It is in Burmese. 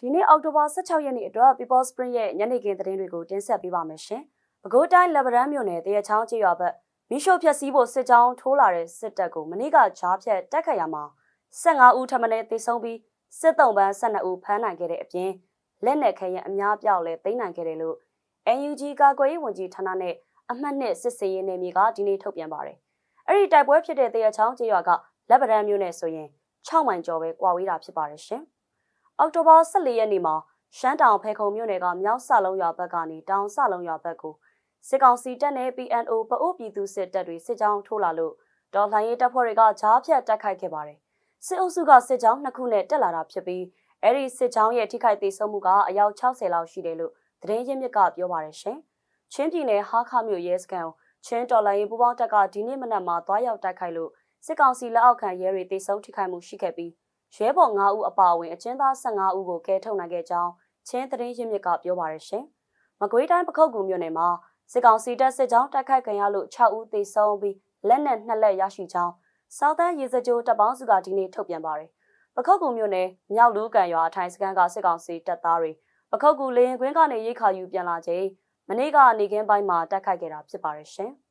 ဒီနေ့အောက်တိုဘာ16ရက်နေ့အတွက် People Spring ရဲ့ညနေခင်းသတင်းတွေကိုတင်ဆက်ပေးပါမယ်ရှင်။ပဲခူးတိုင်းလက်ဗရန်မြို့နယ်တရချောင်းကျေးရွာဘက်မိရှုဖြက်စီးဖို့စစ်ကြောင်းထိုးလာတဲ့စစ်တပ်ကိုမနေ့ကဂျားဖြတ်တက်ခတ်ရမှာ15ဦးထပ်မံသေဆုံးပြီးစစ်တုံးပန်း12ဦးဖမ်းနိုင်ခဲ့တဲ့အပြင်လက်နက်ခဲယံအများပြောက်လဲသိမ်းနိုင်ခဲ့တယ်လို့ NUG ကာကွယ်ရေးဝန်ကြီးဌာနနဲ့အမှတ်နှစ်စစ်စေးရေးနယ်မြေကဒီနေ့ထုတ်ပြန်ပါတယ်။အဲ့ဒီတိုက်ပွဲဖြစ်တဲ့တရချောင်းကျေးရွာကလက်ဗရန်မြို့နယ်ဆိုရင်6မိုင်ကျော်ပဲကွာဝေးတာဖြစ်ပါတယ်ရှင်။ အောက်တိုဘာ14ရက်နေ့မှာရှမ်းတောင်ဖေခုံမြို့နယ်ကမြောက်ဆလုံးရွာဘက်ကနေတောင်ဆလုံးရွာဘက်ကိုစစ်ကောင်စီတပ်နဲ့ PNO ပအိုးပြည်သူစစ်တပ်တွေစစ်ကြောင်းထိုးလာလို့ဒေါ်လှန်ရေးတပ်ဖွဲ့တွေကဂျားဖြတ်တိုက်ခိုက်ခဲ့ပါတယ်။စစ်အုပ်စုကစစ်ကြောင်းနှစ်ခုနဲ့တက်လာတာဖြစ်ပြီးအဲ့ဒီစစ်ကြောင်းရဲ့ထိခိုက်ဒေဆုံးမှုကအယောက်60လောက်ရှိတယ်လို့သတင်းရင်းမြစ်ကပြောပါတယ်ရှင်။ချင်းပြည်နယ်ဟာခမြို့ရဲစခန်းကိုချင်းတော်လှန်ရေးပူးပေါင်းတပ်ကဒီနေ့မနက်မှာတွားရောက်တိုက်ခိုက်လို့စစ်ကောင်စီလက်အောက်ခံရဲတွေတေဆုံးထိခိုက်မှုရှိခဲ့ပြီး ရဲဘော်9ဦးအပါအဝင်အကျဉ်းသား15ဦးကိုကယ်ထုတ်နိုင်ခဲ့ကြောင်းချင်းသတင်းရင်းမြစ်ကပြောပါရရှင်။မကွေးတိုင်းပခုတ်ကူမြို့နယ်မှာစစ်ကောင်စီတပ်စစ်ကြောင်းတိုက်ခိုက်ခံရလို့6ဦးသေဆုံးပြီးလက်နက်2လက်ရရှိကြောင်းစောက်တန်းရေစကြိုတပ်ပေါင်းစုကဒီနေ့ထုတ်ပြန်ပါတယ်။ပခုတ်ကူမြို့နယ်မြောက်လူးကန်ရွာအထိုင်စခန်းကစစ်ကောင်စီတပ်သားတွေပခုတ်ကူလေရင်ကွင်းကနေရိတ်ခါယူပြန်လာချိန်မနေ့ကနေခင်းပိုင်းမှာတိုက်ခိုက်ခဲ့တာဖြစ်ပါရရှင်။